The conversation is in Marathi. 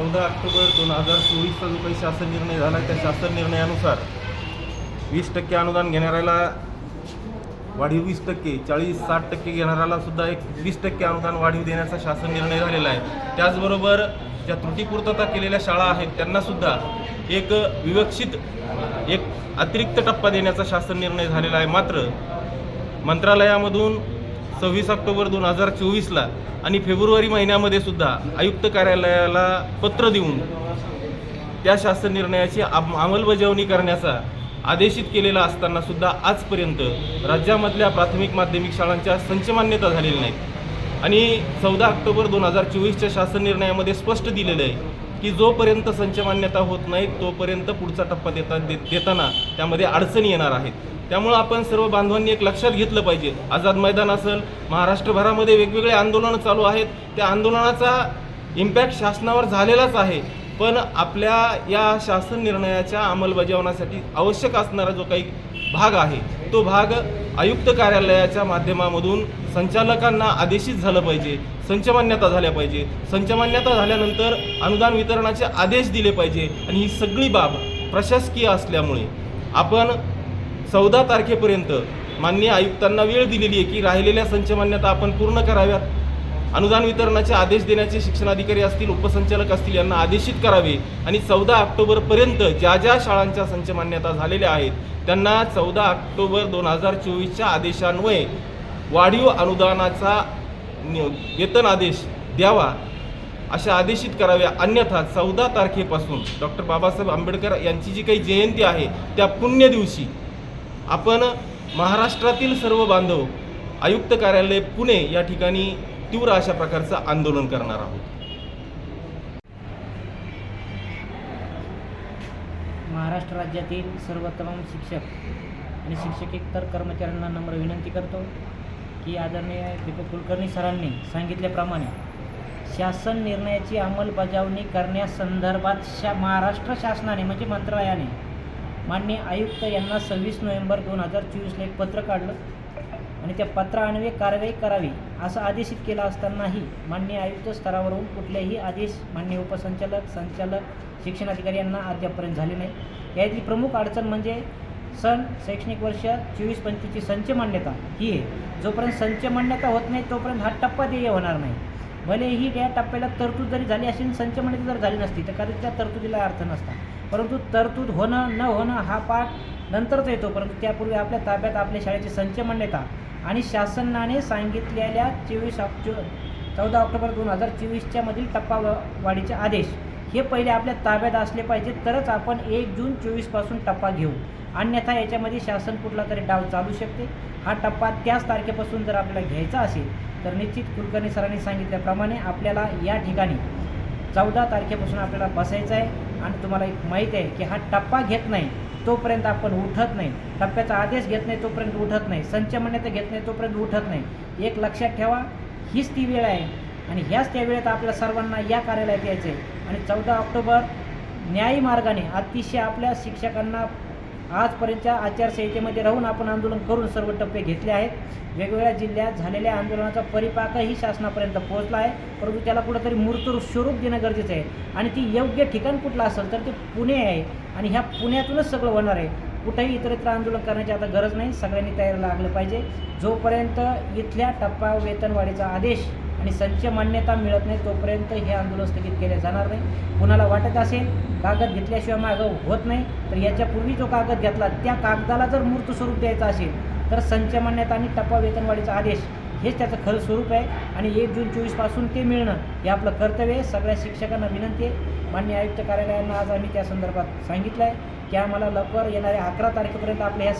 चौदा ऑक्टोबर दोन हजार चोवीसचा जो काही शासन निर्णय झाला त्या शासन निर्णयानुसार वीस टक्के अनुदान घेणाऱ्याला वाढीव वीस टक्के चाळीस साठ टक्के घेणाऱ्याला सुद्धा एक वीस टक्के अनुदान वाढीव देण्याचा शासन निर्णय झालेला आहे. त्याचबरोबर ज्या त्रुटीपूर्तता केलेल्या शाळा आहेत त्यांना सुद्धा एक विवक्षित एक अतिरिक्त टप्पा देण्याचा शासन निर्णय झालेला आहे. मात्र मंत्रालयामधून सव्वीस ऑक्टोबर दोन हजार चोवीसला आणि फेब्रुवारी महिन्यामध्ये सुद्धा आयुक्त कार्यालयाला पत्र देऊन त्या शासन निर्णयाची आम- अंमलबजावणी करण्याचा आदेशित केलेला असताना सुद्धा आजपर्यंत राज्यामधल्या प्राथमिक माध्यमिक शाळांच्या संचमान्यता झालेल्या नाहीत. आणि चौदा ऑक्टोबर दोन हजार चोवीसच्या शासन निर्णयामध्ये स्पष्ट दिलेलं आहे की जोपर्यंत संच मान्यता होत नाही तोपर्यंत पुढचा टप्पा देता दे- देताना त्यामध्ये अडचणी येणार आहेत. त्यामुळं आपण सर्व बांधवांनी एक लक्षात घेतलं पाहिजे. आझाद मैदान असेल महाराष्ट्रभरामध्ये वेगवेगळे आंदोलनं चालू आहेत. त्या आंदोलनाचा इम्पॅक्ट शासनावर झालेलाच आहे. पण आपल्या या शासन निर्णयाच्या अंमलबजावण्यासाठी आवश्यक असणारा जो काही भाग आहे तो भाग आयुक्त कार्यालयाच्या माध्यमामधून संचालकांना आदेशित झालं पाहिजे संचमान्यता झाल्या पाहिजे. संचमान्यता झाल्यानंतर अनुदान वितरणाचे आदेश दिले पाहिजे आणि ही सगळी बाब प्रशासकीय असल्यामुळे आपण चौदा तारखेपर्यंत माननीय आयुक्तांना वेळ दिलेली आहे की राहिलेल्या संचमान्यता आपण पूर्ण कराव्यात. अनुदान वितरणाचे आदेश देण्याचे शिक्षणाधिकारी असतील उपसंचालक असतील यांना आदेशित करावे. आणि चौदा ऑक्टोबरपर्यंत ज्या ज्या शाळांच्या संचमान्यता झालेल्या आहेत त्यांना चौदा ऑक्टोबर दोन हजार चोवीसच्या आदेशान्वये वाढीव अनुदानाचा वेतन आदेश द्यावा अशा आदेशित कराव्या. अन्यथा चौदा तारखेपासून डॉक्टर बाबासाहेब आंबेडकर यांची जी काही जयंती आहे त्या पुण्य दिवशी आपण महाराष्ट्रातील सर्व बांधव आयुक्त कार्यालय पुणे या ठिकाणी तीव्र अशा प्रकारचं आंदोलन करणार आहोत. महाराष्ट्र राज्यातील सर्व तमाम शिक्षक आणि शिक्षकेतर कर्मचाऱ्यांना नम्र विनंती करतो की आदरणीय दीपक कुलकर्णी सरांनी सांगितल्याप्रमाणे शासन निर्णयाची अंमलबजावणी करण्यासंदर्भात शा महाराष्ट्र शासनाने म्हणजे मंत्रालयाने माननीय आयुक्त यांना सव्वीस नोव्हेंबर दोन हजार चोवीसला एक पत्र काढलं. आणि त्या पत्रान्वये कारवाई करावी असं आदेशित केला असतानाही मान्य आयुक्त स्तरावरून कुठलेही आदेश मान्य उपसंचालक संचालक शिक्षणाधिकारी यांना अद्यापपर्यंत झाले नाही. यातली प्रमुख अडचण म्हणजे सन शैक्षणिक वर्ष चोवीस पंचवीसची संच मान्यता. ही आहे. जोपर्यंत संच मान्यता होत नाही तोपर्यंत हा टप्पा देय होणार नाही. भलेही या टप्प्याला तरतूद जरी झाली असेल संच मान्यता जर झाली नसती तर कदाचित त्या तरतुदीला अर्थ नसता. परंतु तरतूद होणं न होणं हा पाठ नंतरच येतो. परंतु त्यापूर्वी आपल्या ताब्यात आपल्या शाळेची संच मान्यता आणि शासनाने सांगितलेल्या चोवीस ऑक्टो चौदा ऑक्टोबर दोन हजार चोवीसच्या मधील टप्पा वाढीचे आदेश. हे पहिले आपल्या ताब्यात असले पाहिजे तरच आपण एक जून चोवीसपासून टप्पा घेऊ. अन्यथा याच्यामध्ये शासन कुठला तरी डाव चालू शकते. हा टप्पा त्याच तारखेपासून जर आपल्याला घ्यायचा असेल तर निश्चित कुलकर्णी सरांनी सांगितल्याप्रमाणे आपल्याला या ठिकाणी चौदा तारखेपासून आपल्याला बसायचं आहे. आणि तुम्हाला एक माहीत आहे की हा टप्पा घेत नाही. तोपर्यंत आपण उठत नाही. टप्प्याचा आदेश घेत नाही तोपर्यंत उठत नाही. संच मान्यता घेत नाही तोपर्यंत उठत नाही. एक लक्षात ठेवा हीच ती वेळ आहे. आणि ह्याच त्या वेळेत आपल्या सर्वांना या कार्यालयात यायचं आहे आणि चौदा ऑक्टोबर न्यायी मार्गाने अतिशय आपल्या शिक्षकांना आजपर्यंतच्या आचारसंहितेमध्ये राहून आपण आंदोलन करून सर्व टप्पे घेतले आहेत. वेगवेगळ्या जिल्ह्यात झालेल्या आंदोलनाचा परिपाकही शासनापर्यंत पोहोचला आहे. परंतु त्याला कुठंतरी मूर्त स्वरूप देणं गरजेचं आहे. आणि ती योग्य ठिकाण कुठलं असेल तर ते पुणे आहे. आणि ह्या पुण्यातूनच सगळं होणार आहे. कुठेही इतरत्र आंदोलन करण्याची आता गरज नाही. सगळ्यांनी तयार लागलं पाहिजे. जोपर्यंत इथल्या टप्पा वेतनवाढीचा आदेश आणि संच मान्यता मिळत नाही तोपर्यंत हे आंदोलन स्थगित केले जाणार नाही. कुणाला वाटत असेल कागद घेतल्याशिवाय मागं होत नाही तर याच्यापूर्वी जो कागद घेतला त्या कागदाला जर मूर्त स्वरूप द्यायचं असेल तर संच मान्यता आणि टप्पा वेतनवाढीचा आदेश हेच त्याचं खरं स्वरूप आहे. आणि एक जून चोवीसपासून ते मिळणं हे आपलं कर्तव्य आहे. सगळ्या शिक्षकांना विनंती आहे. मान्य आयुक्त कार्यालयांना आज आम्ही त्या संदर्भात सांगितलं आहे की आम्हाला लवकर येणाऱ्या अकरा तारखेपर्यंत आपल्या ह्या